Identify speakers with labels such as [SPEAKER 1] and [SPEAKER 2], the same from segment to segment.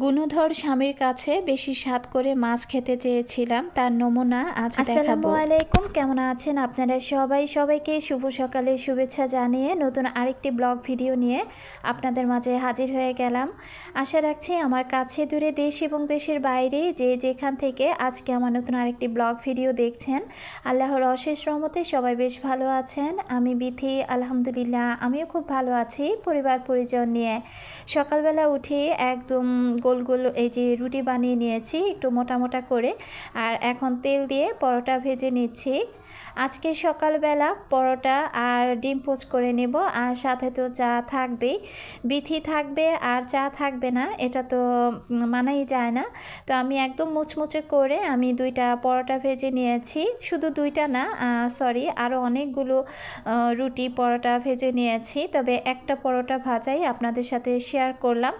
[SPEAKER 1] গুণধর স্বামীর কাছে বেশি স্বাদ করে মাছ খেতে চেয়েছিলাম তার নমুনা আজ দেখাবো। আলাইকুম কেমন আছেন আপনারা সবাই? সবাইকে শুভ সকালে শুভেচ্ছা জানিয়ে নতুন আরেকটি ব্লগ ভিডিও নিয়ে আপনাদের মাঝে হাজির হয়ে গেলাম। আশা রাখছি আমার কাছে দূরে দেশ এবং দেশের বাইরে যে যেখান থেকে আজকে আমার নতুন আরেকটি ব্লগ ভিডিও দেখছেন আল্লাহর অশেষ রহমতে সবাই বেশ ভালো আছেন। আমি বিথি আলহামদুলিল্লাহ আমিও খুব ভালো আছি পরিবার পরিজন নিয়ে। সকালবেলা উঠে একদম গোল গোল এই যে রুটি বানিয়ে নিয়েছি একটু মোটা মোটা করে। আর এখন তেল দিয়ে পরোটা ভেজে নিচ্ছি। আজকে সকালবেলা পরোটা আর ডিম পোচ করে নেব। আর সাথে তো চা থাকবেই। বিথি থাকবে আর চা থাকবে না, এটা তো মানাই যায় না। তো আমি একদম মুচমুচে করে আমি দুইটা পরোটা ভেজে নিয়েছি। শুধু দুইটা না সরি আরও অনেকগুলো রুটি পরোটা ভেজে নিয়েছি। তবে একটা পরোটা ভাজাই আপনাদের সাথে শেয়ার করলাম।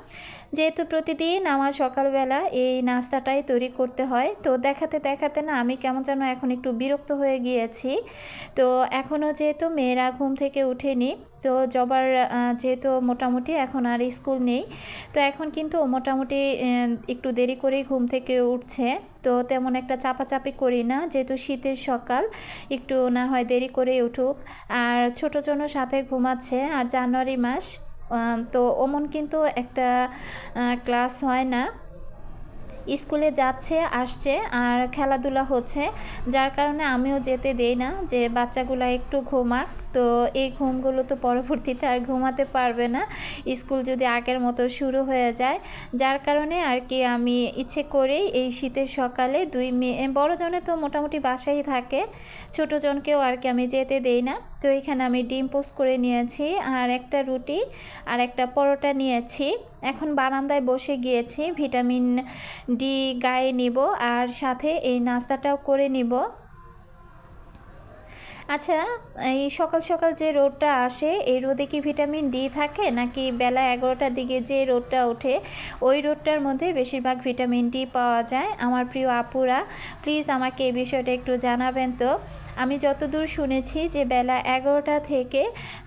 [SPEAKER 1] যেহেতু প্রতিদিন আমার সকালবেলা এই নাস্তাটাই তৈরি করতে হয়, তো দেখাতে দেখাতে না আমি কেমন যেন এখন একটু বিরক্ত হয়ে গিয়েছি। তো এখনও যেহেতু মেয়েরা ঘুম থেকে উঠেনি, তো জবার যেহেতু মোটামুটি এখন আর স্কুল নেই, তো এখন কিন্তু মোটামুটি একটু দেরি করেই ঘুম থেকে উঠছে। তো তেমন একটা চাপাচাপি করি না, যেহেতু শীতের সকাল, একটু না হয় দেরি করে উঠুক। আর ছোটো জন্য সাথে ঘুমাচ্ছে, আর জানুয়ারি মাস তো ওমন কিন্তু একটা ক্লাস হয় না। স্কুলে যাচ্ছে, আসছে আর খেলাধুলা হচ্ছে। যার কারণে আমিও যেতে দেই না যে বাচ্চাগুলো একটু ঘুমাক। তো এই ঘুমগুলো তো পরবর্তীতে আর ঘুমাতে পারবে না। স্কুল যদি আগের মতো শুরু হয়ে যায়। যার কারণে আর কি আমি ইচ্ছে করেই এই শীতের সকালে দুই মেয়ে বড়জনে তো মোটামুটি বাসায় থাকে। ছোটোজনকেও আর কি আমি যেতে দেই না। তো এখানে আমি ডিম পোস্ট করে নিয়েছি আর একটা রুটি আর একটা পরোটা নিয়েছি। এখন বারান্দায় বসে গিয়েছি, ভিটামিন ডি গায়ে নিব আর সাথে এই নাস্তাটাও করে নিব। আচ্ছা এই সকাল সকাল যে রোদটা আসে, এই রোদে কি ভিটামিন ডি থাকে নাকি বেলা এগারোটার দিকে যে রোদটা ওঠে, ওই রোদটার মধ্যে বেশিরভাগ ভিটামিন ডি পাওয়া যায়? আমার প্রিয় আপুরা, প্লিজ আমাকে এই বিষয়টা একটু জানাবেন তো। আমি যতদূর শুনেছি যে বেলা এগারোটা থেকে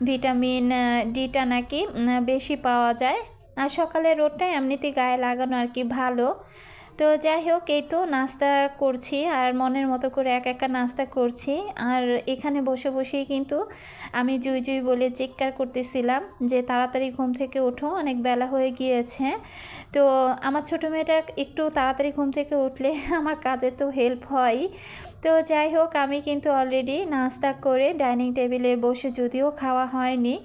[SPEAKER 1] ভিটামিন ডিটা নাকি বেশি পাওয়া যায়। আর সকালে রোদটা এমনিতে গায়ে লাগানো আর কি ভালো। তো যাই হোক, এই তো নাস্তা করছি আর মনের মতো করে এক একা নাস্তা করছি। আর এখানে বসে বসেই কিন্তু আমি জুই জুই বলে চিৎকার করতেছিলাম যে তাড়াতাড়ি ঘুম থেকে ওঠো, অনেক বেলা হয়ে গিয়েছে। তো আমার ছোটো মেয়েটা একটু তাড়াতাড়ি ঘুম থেকে উঠলে আমার কাজে তো হেল্প হয়। তো যাই হোক, আমি কিন্তু অলরেডি নাস্তা করে ডাইনিং টেবিলে বসে যদিও খাওয়া হয়নি।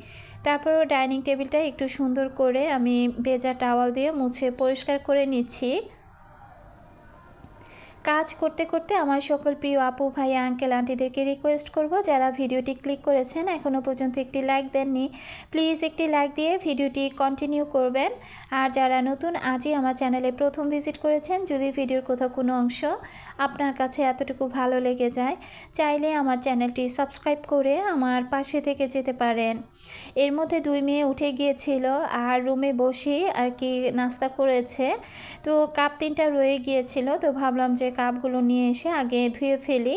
[SPEAKER 1] তারপরেও ডাইনিং টেবিলটা একটু সুন্দর করে আমি ভেজা টাওয়াল দিয়ে মুছে পরিষ্কার করে নিচ্ছি। কাজ করতে করতে আমার সকল প্রিয় আপু, ভাই, আঙ্কেল, আন্টিদেরকে রিকোয়েস্ট করব যারা ভিডিওটি ক্লিক করেছেন এখনও পর্যন্ত একটি লাইক দেননি। প্লিজ একটি লাইক দিয়ে ভিডিওটি কন্টিনিউ করবেন। আর যারা নতুন, আজই আমার চ্যানেলে প্রথম ভিজিট করেছেন, যদি ভিডিওর কোথাও কোনো অংশ আপনার কাছে এতটুকু ভালো লেগে যায়, চাইলে আমার চ্যানেলটি সাবস্ক্রাইব করে আমার পাশে থেকে যেতে পারেন। এর মধ্যে দুই মেয়ে উঠে গিয়েছিল আর রুমে বসেই আর কি নাস্তা করেছে। তো কাপ তিনটা রয়ে গিয়েছিল, তো ভাবলাম যে কাপগুলো নিয়ে এসে আগে ধুয়ে ফেলি।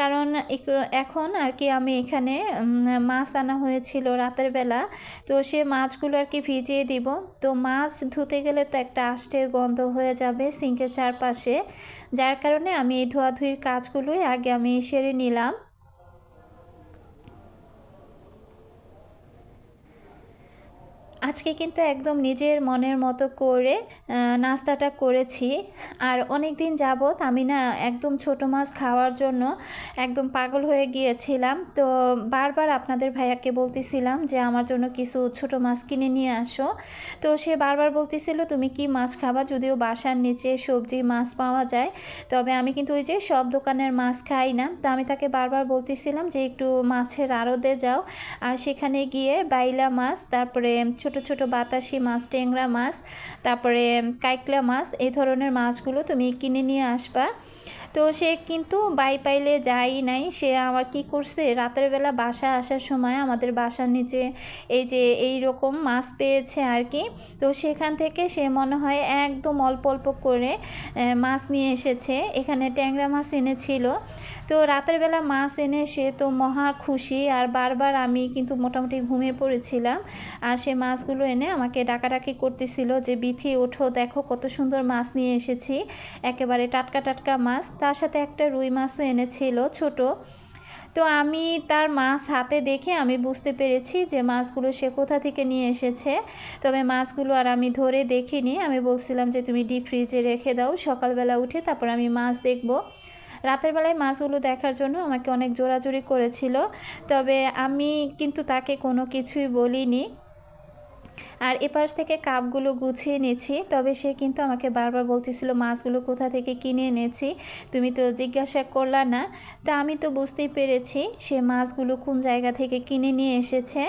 [SPEAKER 1] কারণ এখন আর কি আমি এখানে মাছ আনা হয়েছিল রাতের বেলা। তো সে মাছগুলো আর কি ভিজিয়ে দিব। তো মাছ ধুতে গেলে তো একটা আষ্টে গন্ধ হয়ে যাবে সিঙ্কের চারপাশে। যার কারণে আমি এই ধোয়াধুয়ির কাজগুলোই আগে আমি সেরে নিলাম। আজকে কিন্তু একদম নিজের মনের মতো করে নাস্তাটা করেছি। আর অনেক দিন যাবৎ আমি না একদম ছোট মাছ খাওয়ার জন্য একদম পাগল হয়ে গিয়েছিলাম। তো বারবার আপনাদের ভাইয়াকে বলতেছিলাম যে, আমার জন্য কিছু ছোট মাছ কিনে নিয়ে আসো। তো সে বারবার বলতেছিল, তুমি কি মাছ খাবা? যদিও বাসার নিচে সবজি মাছ পাওয়া যায়। তবে আমি কিন্তু ওই যে সব দোকানের মাছ খাই না। তো আমি তাকে বারবার বলতেছিলাম যে, একটু মাছের আড়তে যাও। আর সেখানে গিয়ে বাইলা মাছ, তারপরে ছোট ছোট ছোট বাতাসি মাছ, ট্যাংরা মাছ, তারপরে কাইকলা মাছ, এই ধরনের মাছগুলো তুমি কিনে নিয়ে আসবা। তো সে কিন্তু বাই পাইলে যাই নাই, সে আমার কি করছে? রাতের বেলা বাসা আসার সময় আমাদের বাসার নিচে এই যে এই রকম মাছ পেয়েছে আর কি। তো সেখান থেকে সে মনে হয় একদম অল্প অল্প করে মাছ নিয়ে এসেছে। এখানে ট্যাংরা মাছ এনেছিল। তো রাতের বেলা মাছ এনে সে তো মহা খুশি আর বারবার আমি কিন্তু মোটামুটি ঘুমিয়ে পড়েছিলাম। আর সে মাছগুলো এনে আমাকে ডাকাডাকি করতেছিল যে, বিথি, ওঠো, দেখো কত সুন্দর মাছ নিয়ে এসেছি। একেবারে টাটকা টাটকা মাছ। তার সাথে একটা রুই মাছও এনেছিল ছোট। তো আমি তার মাছ হাতে দেখে আমি বুঝতে পেরেছি যে মাছগুলো সে কোথা থেকে নিয়ে এসেছে। তবে মাছগুলো আর আমি ধরে দেখিনি। আমি বলছিলাম যে তুমি ডিপ ফ্রিজে রেখে দাও, সকালবেলা উঠে তারপর আমি মাছ দেখব। রাতের বেলায় মাছগুলো দেখার জন্য আমাকে অনেক জোরাজোরি করেছিল। তবে আমি কিন্তু তাকে কোনো কিছুই বলিনি। আর এপাশ থেকে কাপগুলো গুছিয়ে নিয়েছি তবে সে কিন্তু আমাকে বারবার বলতেছিল, মাছগুলো কোথা থেকে কিনে এনেছি? তুমি তো জিজ্ঞাসা করলা না। তো আমি তো বুঝতেই পেরেছি সে মাছগুলো কোন জায়গা থেকে কিনে নিয়ে এসেছে।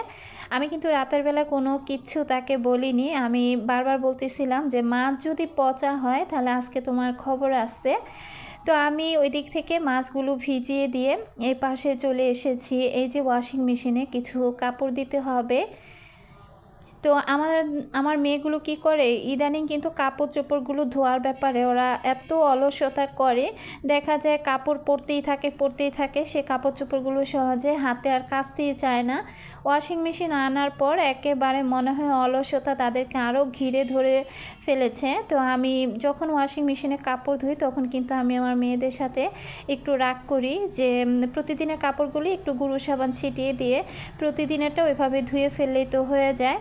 [SPEAKER 1] আমি কিন্তু রাতের বেলা কোনো কিচ্ছু তাকে বলিনি। আমি বারবার বলতেছিলাম যে, মাছ যদি পচা হয়, তাহলে আজকে তোমার খবর আসছে। তো আমি ওই দিক থেকে মাছগুলো ভিজিয়ে দিয়ে এই পাশে চলে এসেছি। এই যে ওয়াশিং মেশিনে কিছু কাপড় দিতে হবে। তো আমার আমার মেয়েগুলো কি করে? ইদানিং কিন্তু কাপড় চোপড়গুলো ধোয়ার ব্যাপারে ওরা এত অলসতা করে। দেখা যায় কাপড় পরতেই থাকে পরতেই থাকে। সে কাপড় চোপড়গুলো সহজে হাতে আর কাচতেই চায় না। ওয়াশিং মেশিন আনার পর একেবারে মনে হয় অলসতা তাদেরকে আরও ঘিরে ধরে ফেলেছে। তো আমি যখন ওয়াশিং মেশিনে কাপড় ধুই, তখন কিন্তু আমি আমার মেয়েদের সাথে একটু রাগ করি যে প্রতিদিনের কাপড়গুলি একটু গুঁড়ো সাবান ছিটিয়ে দিয়ে প্রতিদিনেরটা ওইভাবে ধুয়ে ফেললেই তো হয়ে যায়।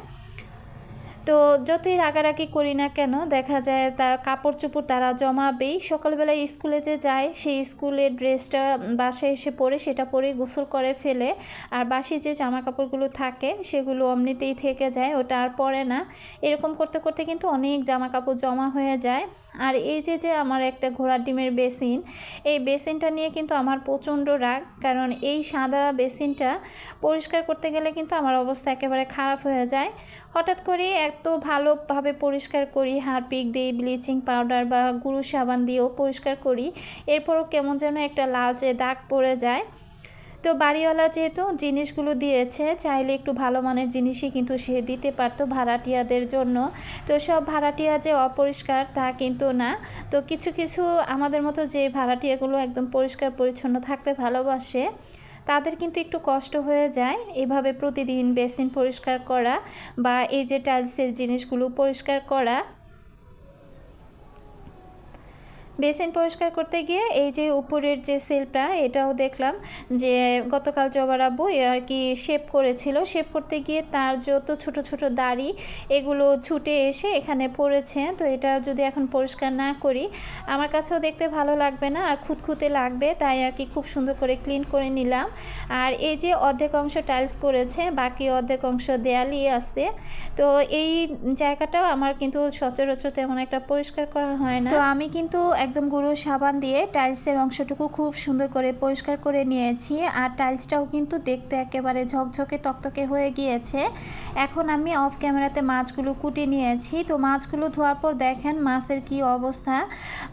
[SPEAKER 1] তো যতই রাগারাগি করি না কেন, দেখা যায় তা কাপড় চোপড় তারা জমাবেই। সকালবেলা স্কুলে যে যায়, সেই স্কুলের ড্রেসটা বাসায় এসে পরে সেটা পরে গোসল করে ফেলে। আর বাসি যে জামা কাপড়গুলো থাকে, সেগুলো অমনিতেই থেকে যায়, ওটা আর পরে না। এরকম করতে করতে কিন্তু অনেক জামা কাপড় জমা হয়ে যায়। আর এই যে যে আমার একটা ঘোড়ার ডিমের বেসিন, এই বেসিনটা নিয়ে কিন্তু আমার প্রচণ্ড রাগ। কারণ এই সাদা বেসিনটা পরিষ্কার করতে গেলে কিন্তু আমার অবস্থা একেবারে খারাপ হয়ে যায়। হঠাৎ করে এত ভালোভাবে পরিষ্কার করি, হারপিক দিয়ে ব্লিচিং পাউডার বা গুঁড়ো সাবান দিয়েও পরিষ্কার করি। এরপরও কেমন যেন একটা লালচে দাগ পড়ে যায়। তো বাড়িওয়ালা যেহেতু জিনিসগুলো দিয়েছে, চাইলে একটু ভালো মানের জিনিসই কিন্তু সে দিতে পারতো ভাড়াটিয়াদের জন্য। তো সব ভাড়াটিয়া যে অপরিষ্কার তা কিন্তু না। তো কিছু কিছু আমাদের মতো যে ভাড়াটিয়াগুলো একদম পরিষ্কার পরিচ্ছন্ন থাকতে ভালোবাসে তাদের কিন্তু একটু কষ্ট হয়ে যায়। এভাবে প্রতিদিন বেসিন পরিষ্কার করা বা এই যে টাইলসের জিনিসগুলো পরিষ্কার করা বেসিন পরিষ্কার করতে গিয়ে এই যে উপরের যে সেলটা, এটাও দেখলাম যে গতকাল জবার আব্বু আর কি শেপ করেছিল। শেপ করতে গিয়ে তার যত ছোট ছোট দাড়ি এগুলো ছুটে এসে এখানে পড়েছে। তো এটা যদি এখন পরিষ্কার না করি, আমার কাছেও দেখতে ভালো লাগবে না আর খুঁতখুঁতে লাগবে, তাই আর কি খুব সুন্দর করে ক্লিন করে নিলাম। আর এই যে অর্ধেক অংশ টাইলস করেছে, বাকি অর্ধেক অংশ দেয়ালই আছে। তো এই জায়গাটাও আমার কিন্তু সচরাচর তেমন একটা পরিষ্কার করা হয় না। তো আমি কিন্তু একদম গুঁড়ো সাবান দিয়ে টাইলসের অংশটুকু খুব সুন্দর করে পরিষ্কার করে নিয়েছি। আর টাইলসটাও কিন্তু দেখতে একেবারে ঝকঝকে তকতকে হয়ে গিয়েছে। এখন আমি অফ ক্যামেরাতে মাছগুলো কুটে নিয়েছি। তো মাছগুলো ধোয়ার পর দেখেন মাছের কি অবস্থা।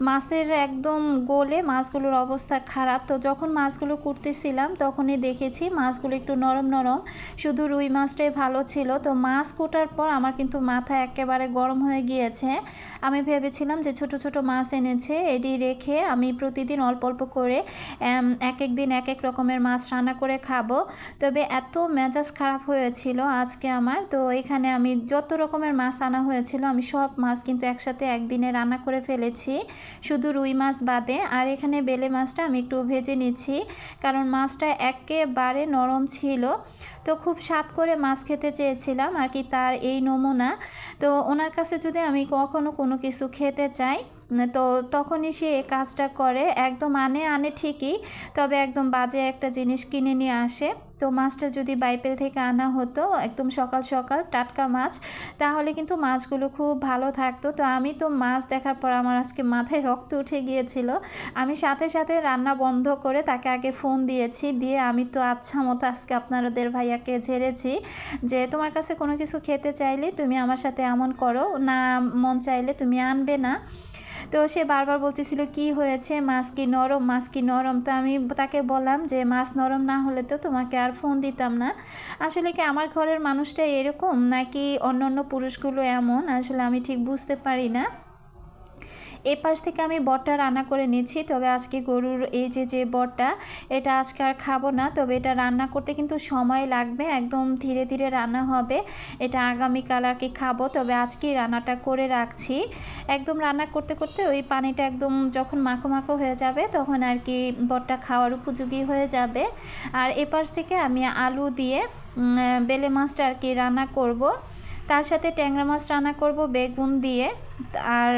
[SPEAKER 1] মাছের একদম গোলে মাছগুলোর অবস্থা খারাপ। তো যখন মাছগুলো কুটতেছিলাম তখনই দেখেছি মাছগুলো একটু নরম নরম। শুধু রুই মাছটাই ভালো ছিল। তো মাছ কোটার পর আমার কিন্তু মাথা একেবারে গরম হয়ে গিয়েছে। আমি ভেবেছিলাম যে ছোট ছোট মাছ এনেছে। এটি রেখে আমি প্রতিদিন অল্প অল্প করে এক এক দিন এক এক রকমের মাছ রান্না করে খাব। তবে এত মেজাজ খারাপ হয়েছিল আজকে আমার। তো এখানে আমি যত রকমের মাছ আনা হয়েছিল, আমি সব মাছ কিন্তু একসাথে একদিনে রান্না করে ফেলেছি। শুধু রুই মাছ বাদে। আর এখানে বেলে মাছটা আমি একটু ভেজে নিচ্ছি। কারণ মাছটা একেবারে নরম ছিল। তো খুব স্বাদ করে মাছ খেতে চেয়েছিলাম। আর কি তার এই নমুনা। তো ওনার কাছে যদি আমি কখনো কোনো কিছু খেতে চাই তো তখনই সে কাজটা করে, একদম আনে আনে ঠিকই, তবে একদম বাজে একটা জিনিস কিনে নিয়ে আসে। তো মাছটা যদি বাইপেল থেকে আনা হতো, একদম সকাল সকাল টাটকা মাছ, তাহলে কিন্তু মাছগুলো খুব ভালো থাকতো। তো আমি তো মাছ দেখার পর আমার আজকে মাথায় রক্ত উঠে গিয়েছিল। আমি সাথে সাথে রান্না বন্ধ করে তাকে আগে ফোন দিয়েছি, দিয়ে আমি তো আচ্ছা মতো আজকে আপনাদের ভাইয়াকে ঝেড়েছি যে, তোমার কাছে কোনো কিছু খেতে চাইলে তুমি আমার সাথে এমন করো, না মন চাইলে তুমি আনবে না। তো সে বারবার বলতেছিল, কি হয়েছে? মাছ কি নরম? মাছ কি নরম? তো আমি তাকে বললাম যে, মাছ নরম না হলে তো তোমাকে আর ফোন দিতাম না। আসলে কি আমার ঘরের মানুষটা এরকম নাকি অন্য অন্য পুরুষগুলো এমন? আসলে আমি ঠিক বুঝতে পারি না। এ পাশ থেকে আমি বটটা রান্না করে নিচ্ছি। তবে আজকে গরুর এই যে যে বটটা, এটা আজকে আর খাব না। তবে এটা রান্না করতে কিন্তু সময় লাগবে। একদম ধীরে ধীরে রান্না হবে। এটা আগামীকাল আর কি খাব। তবে আজকেই রান্নাটা করে রাখছি। একদম রান্না করতে করতে ওই পানিটা একদম যখন মাখো মাখো হয়ে যাবে, তখন আর কি বটটা খাওয়ার উপযোগী হয়ে যাবে। আর এপাশ থেকে আমি আলু দিয়ে বেলে মাছটা আর কি রান্না করব। তার সাথে ট্যাংরা মাছ রান্না করব বেগুন দিয়ে। আর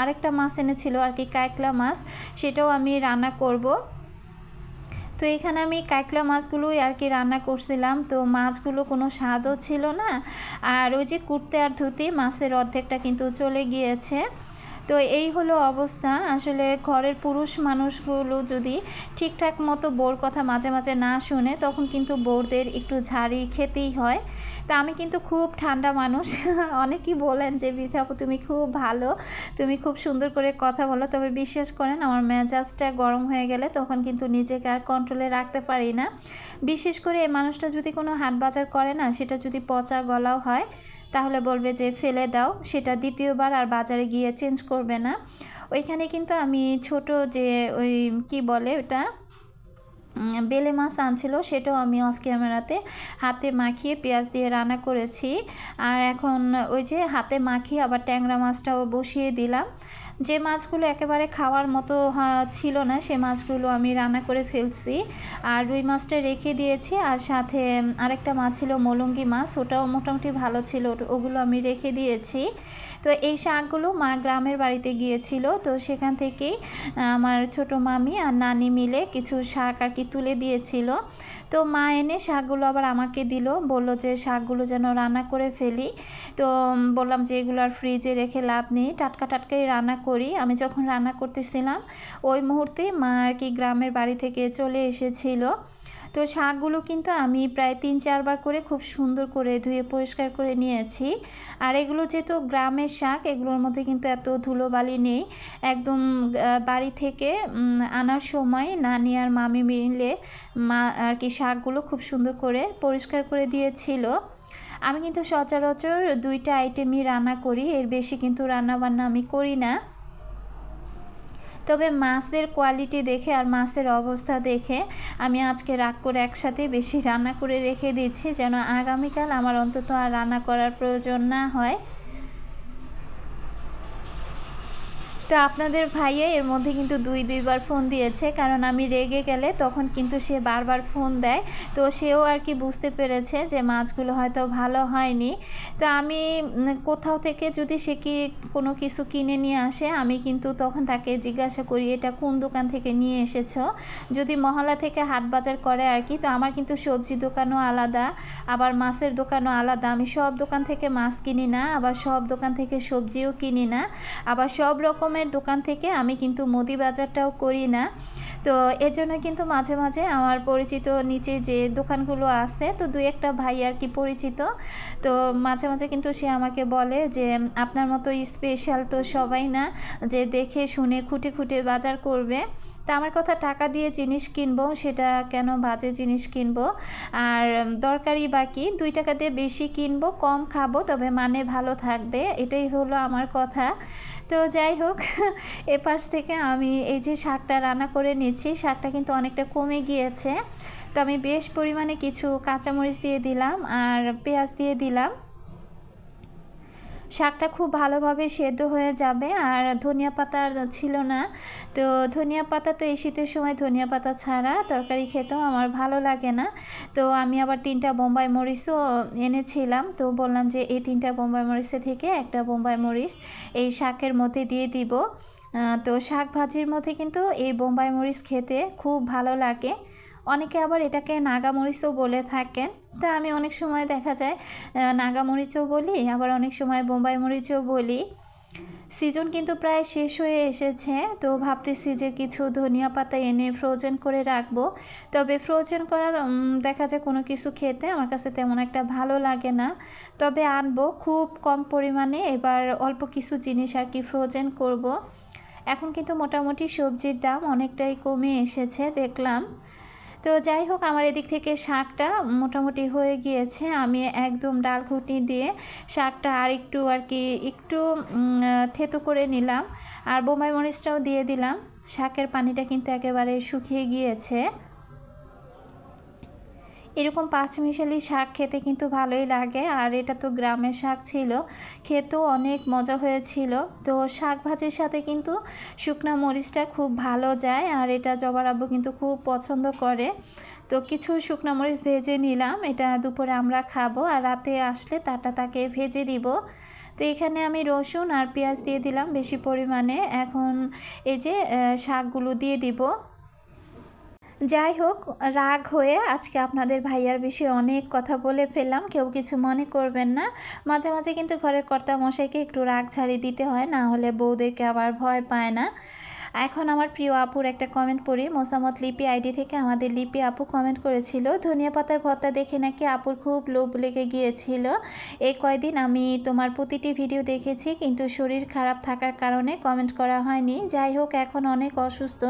[SPEAKER 1] আরেকটা মাছ এনেছিল আর কি কায়কলা মাছ, সেটাও আমি রান্না করব। তো এখানে আমি কাঁকলা মাছগুলোই আর কি রান্না করছিলাম। তো মাছগুলো কোনো স্বাদও ছিল না। আর ওই যে কুর্তে আর ধুতি, মাছের অর্ধেকটা কিন্তু চলে গিয়েছে। তো এই হলো অবস্থা। আসলে ঘরের পুরুষ মানুষগুলো যদি ঠিকঠাক মতো বোর কথা মাঝে মাঝে না শুনে, তখন কিন্তু বোরদের একটু ঝাড়ি খেতেই হয়। তা আমি কিন্তু খুব ঠান্ডা মানুষ। অনেকেই বলেন যে বিথাপু তুমি খুব ভালো। তুমি খুব সুন্দর করে কথা বলো। তবে বিশ্বাস করেন, আমার মেজাজটা গরম হয়ে গেলে তখন কিন্তু নিজেকে আর কন্ট্রোলে রাখতে পারি না। বিশেষ করে এই মানুষটা যদি কোনো হাট বাজার করে না, সেটা যদি পচা গলাও হয় তাহলে বলবে যে ফেলে দাও, সেটা দ্বিতীয়বার আর বাজারে গিয়ে চেঞ্জ করবে না। ওইখানে কিন্তু আমি ছোট যে ওই কি বলে ওটা বেলে মাছ আনছিল, সেটাও আমি অফ ক্যামেরাতে হাতে মাখিয়ে পেঁয়াজ দিয়ে রান্না করেছি। আর এখন ওই যে হাতে মাখিয়ে আবার ট্যাংরা মাছটাও বসিয়ে দিলাম। যে মাছগুলো একেবারে খাওয়ার মতো ছিল না, সে মাছগুলো আমি রান্না করে ফেলছি। আর রুই মাছটা রেখে দিয়েছি। আর সাথে আরেকটা মাছ ছিল মলঙ্গি মাছ, ওটাও মোটামুটি ভালো ছিল ওগুলো আমি রেখে দিয়েছি। তো এই শাকগুলো মা গ্রামের বাড়িতে গিয়েছিল। তো সেখান থেকেই আমার ছোট মামি আর নানি মিলে কিছু শাক আর কি তুলে দিয়েছিল। তো মা এনে শাকগুলো আবার আমাকে দিল। বলল যে শাকগুলো যেন রান্না করে ফেলি। তো বললাম যে এগুলো আর ফ্রিজে রেখে লাভ নেই। টাটকা টাটকাই রান্না করি। আমি যখন রান্না করতেছিলাম, ওই মুহূর্তে মা আর কি গ্রামের বাড়ি থেকে চলে এসেছিল। তো শাকগুলো কিন্তু আমি প্রায় তিন, চারবার করে খুব সুন্দর করে ধুয়ে পরিষ্কার করে নিয়েছি। আর এগুলো যেহেতু গ্রামের শাক, এগুলোর মধ্যে কিন্তু এত ধুলোবালি নেই। একদম বাড়ি থেকে আনার সময় নানি আর মামি মিলে মা, আর কি শাকগুলো খুব সুন্দর করে পরিষ্কার করে দিয়েছিল। আমি কিন্তু সচরাচর দুইটা আইটেমই রান্না করি, এর বেশি কিন্তু রান্না বান্না আমি করি না। তবে মাছের কোয়ালিটি দেখে আর মাছের অবস্থা দেখে আমি আজকে রাগ করে একসাথে বেশি রান্না করে রেখে দিচ্ছি যেন আগামীকাল আমার অন্তত আর রান্না করার প্রয়োজন না হয়। তো আপনাদের ভাইয়া এর মধ্যে কিন্তু দুই, দুইবার ফোন দিয়েছে। কারণ আমি রেগে গেলে তখন কিন্তু সে বারবার ফোন দেয়। তো সেও আর কি বুঝতে পেরেছে যে মাছগুলো হয়তো ভালো হয়নি। তো আমি কোথাও থেকে যদি সে কি কোনো কিছু কিনে নিয়ে আসে, আমি কিন্তু তখন তাকে জিজ্ঞাসা করি, এটা কোন দোকান থেকে নিয়ে এসেছ? যদি মহলা থেকে হাট বাজার করে আর কি, তো আমার কিন্তু সবজি দোকানও আলাদা, আবার মাছের দোকানও আলাদা। আমি সব দোকান থেকে মাছ কিনি না, আবার সব দোকান থেকে সবজিও কিনি না, আবার সব রকম রকমের দোকান থেকে আমি কিন্তু মুদি বাজারটাও করি না। তো এজন্য কিন্তু মাঝে মাঝে আমার পরিচিত নিচে যে দোকানগুলো আছে, তো দুই একটা ভাই আর কি পরিচিত। তো মাঝে মাঝে কিন্তু সে আমাকে বলে যে, আপনার মতো স্পেশাল তো সবাই না, যে দেখে শুনে খুঁটে খুঁটে বাজার করবে। তা আমার কথা টাকা দিয়ে জিনিস কিনবো, সেটা কেন বাজে জিনিস কিনবো? আর দরকারি বাকি দুই টাকা দিয়ে বেশি কিনবো, কম খাব, তবে মানে ভালো থাকবে, এটাই হলো আমার কথা। তো যাই হোক, এপাশ থেকে আমি এই যে শাকটা রান্না করে নিচ্ছি, শাকটা কিন্তু অনেকটা কমে গিয়েছে। তো আমি বেশ পরিমাণে কিছু কাঁচামরিচ দিয়ে দিলাম, আর পেঁয়াজ দিয়ে দিলাম। শাকটা খুব ভালোভাবে সেদ্ধ হয়ে যাবে আর ধনিয়া পাতা ছিল না। তো ধনিয়া পাতা তো এই শীতের সময় ধনিয়া পাতা ছাড়া তরকারি খেতেও আমার ভালো লাগে না। তো আমি আবার তিনটা বোম্বাই মরিচও এনেছিলাম। তো বললাম যে এই তিনটা বোম্বাই মরিচে থেকে একটা বোম্বাই মরিচ এই শাকের মধ্যে দিয়ে দিব। তো শাক ভাজির মধ্যে কিন্তু এই বোম্বাই মরিচ খেতে খুব ভালো লাগে। অনেকে আবার এটাকে নাগামরিচও বলে থাকেন। তা আমি অনেক সময় দেখা যায় নাগামরিচও বলি, আবার অনেক সময় বোম্বাই মরিচও বলি। সিজন কিন্তু প্রায় শেষ হয়ে এসেছে, তো ভাবতেছি যে কিছু ধনিয়া পাতা এনে ফ্রোজেন করে রাখব। তবে ফ্রোজেন করা দেখা যায় কোনো কিছু খেতে আমার কাছে তেমন একটা ভালো লাগে না। তবে আনব, খুব কম পরিমাণে, এবার অল্প কিছু জিনিস আর কি ফ্রোজেন করব। এখন কিন্তু মোটামুটি সবজির দাম অনেকটাই কমে এসেছে, দেখলাম। তো যাই হোক, আমার এদিক থেকে শাকটা মোটামুটি হয়ে গিয়েছে। আমি একদম ডাল ঘুটি দিয়ে শাকটা আর একটু আর কি, একটু থেতো করে নিলাম আর বোমাই মরিচটাও দিয়ে দিলাম। শাকের পানিটা কিন্তু একেবারে শুকিয়ে গিয়েছে। এরকম পাঁচমিশালি শাক খেতে কিন্তু ভালোই লাগে। আর এটা তো গ্রামের শাক ছিল। খেতেও অনেক মজা হয়েছিল। তো শাক ভাজির সাথে কিন্তু শুকনা মরিচটা খুব ভালো যায়। আর এটা জবার আব্বু কিন্তু খুব পছন্দ করে। তো কিছু শুকনো মরিচ ভেজে নিলাম। এটা দুপুরে আমরা খাব। আর রাতে আসলে তাটা তাকে ভেজে দিব। তো এখানে আমি রসুন আর পেঁয়াজ দিয়ে দিলাম বেশি পরিমাণে। এখন এই যে শাকগুলো দিয়ে দিব। যাই হোক, রাগ হয়ে আজকে আপনাদের ভাইয়ার বিষয়ে অনেক কথা বলে ফেললাম, কেউ কিছু মনে করবেন না। মাঝে মাঝে কিন্তু ঘরের কর্তা মশাইকে একটু রাগ ছাড়িয়ে দিতে হয়, না হলে বউদেরকে আবার ভয় পায় না। এখন আমার প্রিয় আপুর একটা কমেন্ট পড়ি। মোসামত লিপি আইডি থেকে আমাদের লিপি আপু কমেন্ট করেছিল, ধনিয়া পাতার ভর্তা দেখে নাকি আপুর খুব লোভ লেগে গিয়েছিল। এই কয়দিন আমি তোমার প্রতিটি ভিডিও দেখেছি, কিন্তু শরীর খারাপ থাকার কারণে কমেন্ট করা হয়নি। যাই হোক, এখন অনেক অসুস্থ।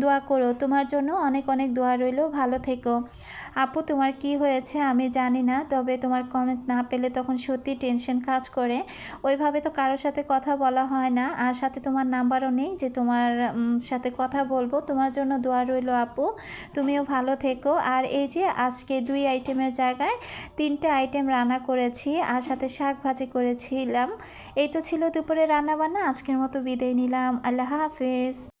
[SPEAKER 1] দোয়া করো, তোমার জন্য অনেক অনেক দোয়া রইল। ভালো থেকো। আপু, তোমার কি হয়েছে আমি জানি না, তবে তোমার কমেন্ট না পেলে তখন সত্যি টেনশন কাজ করে। ওইভাবে তো কারোর সাথে কথা বলা হয় না, আর সাথে তোমার নাম্বারও নেই যে তোমার সাথে কথা বলব। তোমার জন্য দোয়া রইল আপু। তুমিও ভালো থেকো। আর এই যে আজকে দুই আইটেমের জায়গায় তিনটে আইটেম রান্না করেছি আর সাথে শাক ভাজি করেছিলাম। এই তো ছিল দুপুরে রান্না বান্না আজকের মতো বিদায় নিলাম। আল্লাহ হাফেজ।